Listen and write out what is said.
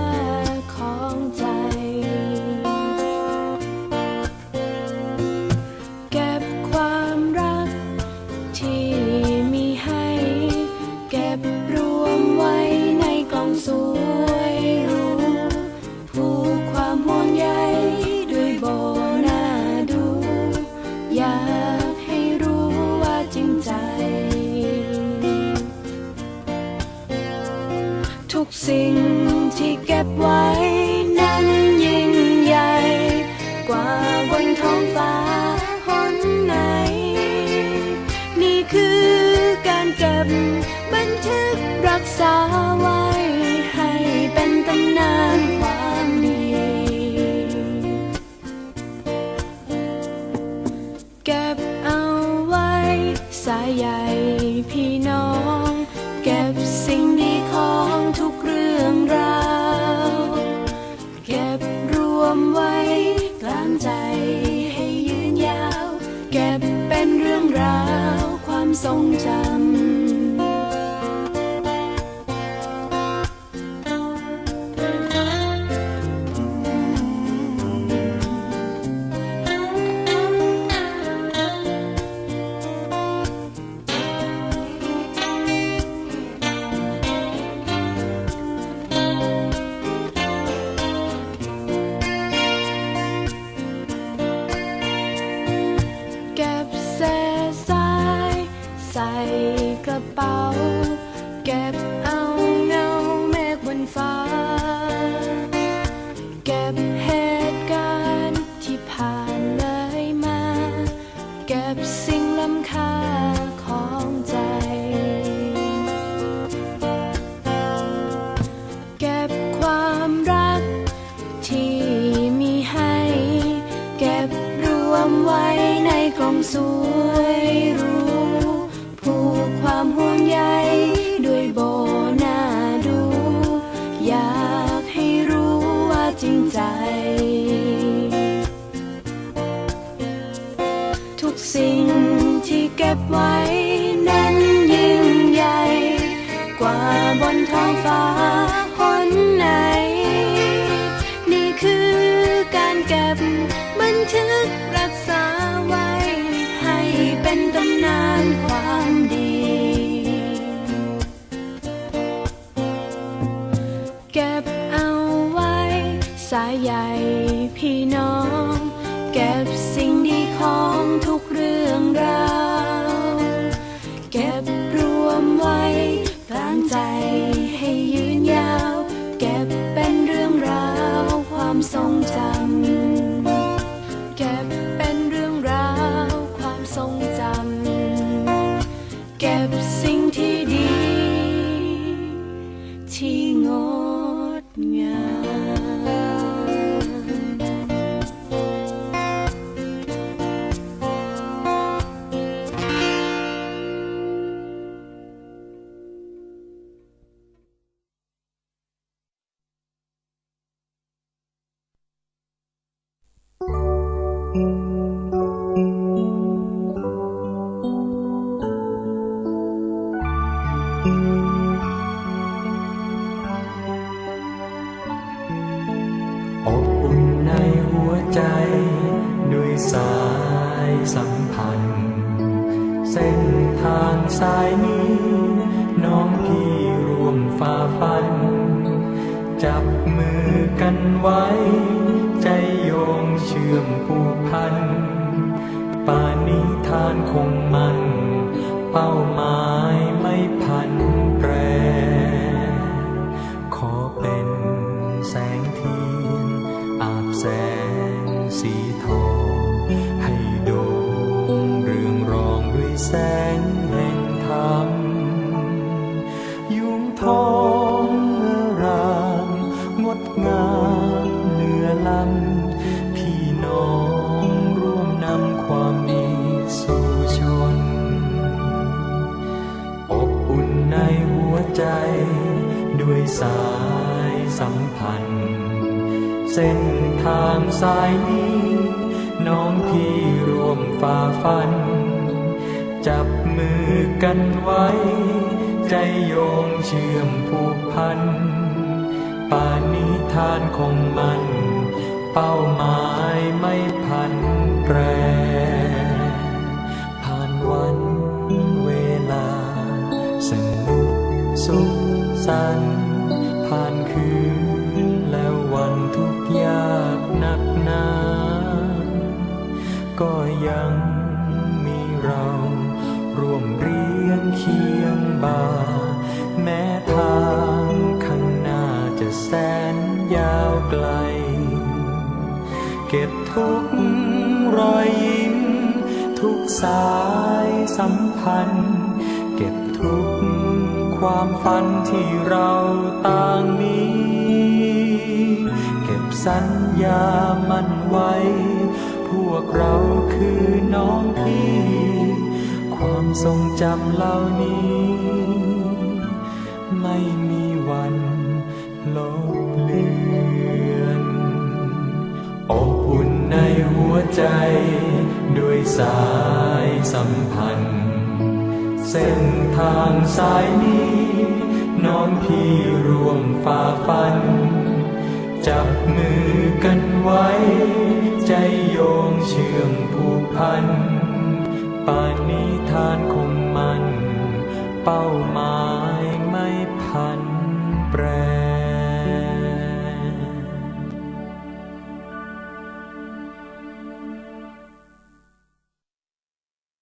love. ทุกสิ่งที่เก็บไว้นั้นยิ่งใหญ่ กว่าบนท้องฟ้าหนไหน นี่คือการเก็บบันทึกรักษา ทรงจำ มสวยรู้ ผูกความห่วงใยด้วยโบน่าดู อยากให้รู้ว่าจริงใจ ทุกสิ่งที่เก็บไว้ สายใยพี่น้อง เก็บสิ่งดีของ อบอุ่นในหัวใจ ด้วยสายสัมพันธ์ เส้นทางสายนี้ น้องพี่รวมฝ่าฟัน จับมือกันไว้ ทานคงมั่นเป้าหมายไม่พันแปร ขอเป็นแสงเทียน อาบแสงสีทอง ให้โด่งเรืองรองด้วยแสง เส้นทางสายนี้ น้องพี่ร่วมฝ่าฟัน จับมือกันไว้ ใจโยงเชื่อมผูกพัน ป่านิทานคงมัน เป้าหมายไม่พันแปรผ่านวันเวลาสนุกสุขสัน แม้ทางข้างหน้าจะแสนยาวไกล เก็บทุกรอยยิ้ม ทุกสายสัมพันธ์ เก็บทุกความฝันที่เราต่างมี เก็บสัญญามันไว้ พวกเราคือน้องพี่ ความทรงจำเหล่านี้ ม่มีวันลบเลือนอบอุ่นในหัวใจ ด้วยสายสัมพันธ์ เส้นทางสายนี้ น้องพี่ร่วมฝ่าฟัน จับมือกันไว้ ใจโยงเชื่อมผูกพันป่านนิทานของมัน เป้าหมาย prayer.